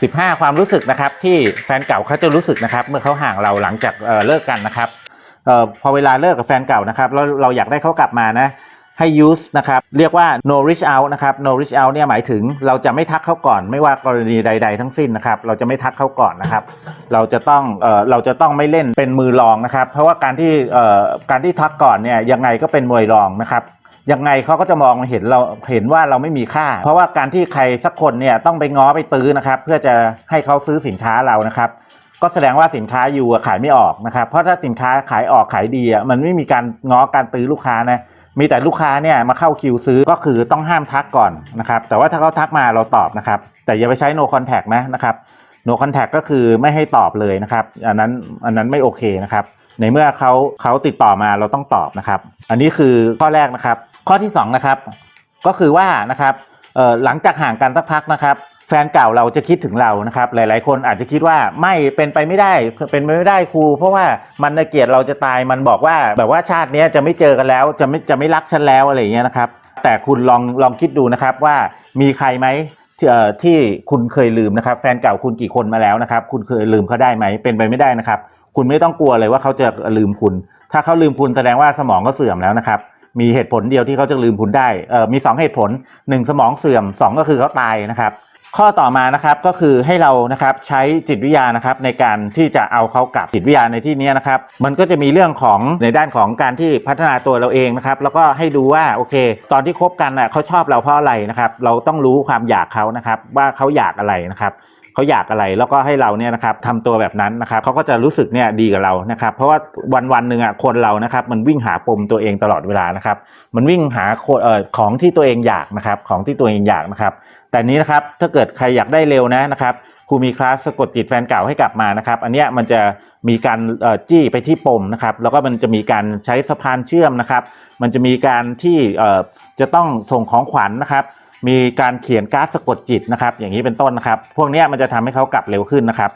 15 ความรู้สึกนะครับที่แฟนเก่าเขาจะรู้สึกนะครับ เมื่อเขาห่างเราหลังจากเเลิกกันนะครับออพอเวลาเลิกกับแฟนเก่านะครับเราเราอยากได้เขากลับมานะ ให้ use นะครับ เรียกว่า no reach out นะครับ no reach out เนี่ยหมายถึงเราจะไม่ทักเขาก่อน ไม่ว่ากรณีใด ๆ ทั้งสิ้นนะครับ เราจะไม่ทักเขาก่อนนะครับ เราจะต้องเอ่อเราจะต้องไม่เล่นเป็นมือรองนะครับ เพราะว่าการที่เอ่อการที่ทักก่อนเนี่ยยังไงก็เป็นมวยรองนะครับยังไงเขาก็จะมองเห็นเราเห็นว่าเราไม่มีค่า เพราะว่าการที่ใครสักคนเนี่ยต้องไปง้อไปตื้อนะครับ เพื่อจะให้เขาซื้อสินค้าเรานะครับ ก็แสดงว่าสินค้าอยู่ขายไม่ออกนะครับ เพราะถ้าสินค้าขายออกขายดีอะมันไม่มีการง้อการตื้อลูกค้านะ มีแต่ลูกค้าเนี่ยมาเข้าคิวซื้อก็คือต้องห้ามทักก่อนนะครับ แต่ว่าถ้าเขาทักมาเราตอบนะครับ แต่อย่าไปใช้ no contact นะนะครับ no contact ก็คือไม่ให้ตอบเลยนะครับ อันนั้นอันนั้นไม่โอเคนะครับ ในเมื่อเขาเขาติดต่อมาเราต้องตอบนะครับ อันนี้คือข้อแรกนะครับ ข้อที่สองนะครับ ก็คือว่านะครับหลังจากห่างกันสักพักนะครับ แฟนเก่าเราจะคิดถึงเรานะครับ หลาย ๆ คนอาจจะคิดว่าไม่เป็นไปไม่ได้เป็นไปไม่ได้ครู เพราะว่ามันเกลียดเราจะตายมันบอกว่าแบบว่าชาตินี้จะไม่เจอกันแล้ว จะไม่จะไม่รักฉันแล้วอะไรอย่างเงี้ยนะครับ แต่คุณลองลองคิดดูนะครับว่ามีใครไหมที่ที่คุณเคยลืมนะครับ แฟนเก่าคุณกี่คนมาแล้วนะครับ คุณเคยลืมเขาได้ไหมเป็นไปไม่ได้นะครับ คุณไม่ต้องกลัวเลยว่าเขาจะลืมคุณ ถ้าเขาลืมคุณแสดงว่าสมองเขาเสื่อมแล้วนะครับมีเหตุผลเดียวที่เขาจะลืมคุณได้เอ่อมี 2 เหตุผล 1 สมองเสื่อม 2 ก็คือเขาตายนะครับ ข้อต่อมานะครับก็คือให้เรานะครับใช้จิตวิทยานะครับในการที่จะเอาเขากลับจิตวิทยาในที่นี้นะครับ มันก็จะมีเรื่องของในด้านของการที่พัฒนาตัวเราเองนะครับ แล้วก็ให้ดูว่าโอเค ตอนที่คบกันน่ะเขาชอบเราเพราะอะไรนะครับ เราต้องรู้ความอยากเขานะครับ ว่าเขาอยากอะไรนะครับ เขาอยากอะไรแล้วก็ให้เราเนี่ยนะครับทำตัวแบบนั้นนะครับเขาก็จะรู้สึกเนี่ยดีกับเรานะครับ เพราะว่าวันวันๆหนึ่งอะคนเรานะครับ มันวิ่งหาปมตัวเองตลอดเวลานะครับ มันวิ่งหาเอ่อของที่ตัวเองอยากนะครับของที่ตัวเองอยากนะครับ แต่นี้นะครับถ้าเกิดใครอยากได้เร็วนะนะครับครูมีคลาสสะกดจิตแฟนเก่าให้กลับมานะครับอันเนี้ยมันจะมีการจี้ไปที่ปมนะครับแล้วก็มันจะมีการใช้สะพานเชื่อมนะครับ มันจะมีการที่จะต้องส่งของขวัญนะครับ มีการเขียนการ์ดสะกดจิตนะครับ อย่างนี้เป็นต้นนะครับ พวกนี้มันจะทำให้เขากลับเร็วขึ้นนะครับ